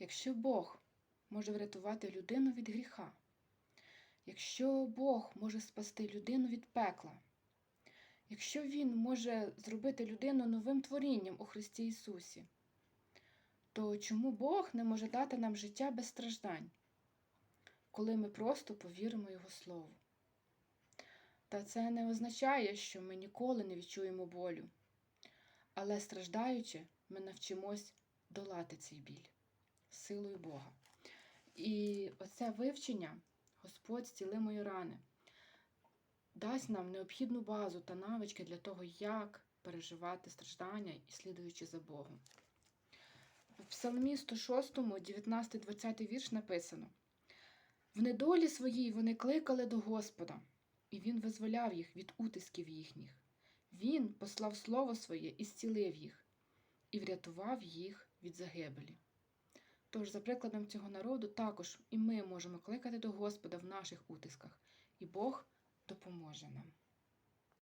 Якщо Бог може врятувати людину від гріха, якщо Бог може спасти людину від пекла, якщо Він може зробити людину новим творінням у Христі Ісусі, то чому Бог не може дати нам життя без страждань, коли ми просто повіримо Його Слову? Та це не означає, що ми ніколи не відчуємо болю, але страждаючи, ми навчимось долати цей біль силою Бога. І оце вивчення, Господь зціли мої рани, дасть нам необхідну базу та навички для того, як переживати страждання і слідуючи за Богом. В Псалмі 106, 19-20 вірш написано: В недолі своїй вони кликали до Господа, і Він визволяв їх від утисків їхніх. Він послав слово своє і зцілив їх, і врятував їх від загибелі. Тож, за прикладом цього народу, також і ми можемо кликати до Господа в наших утисках, і Бог допоможе нам.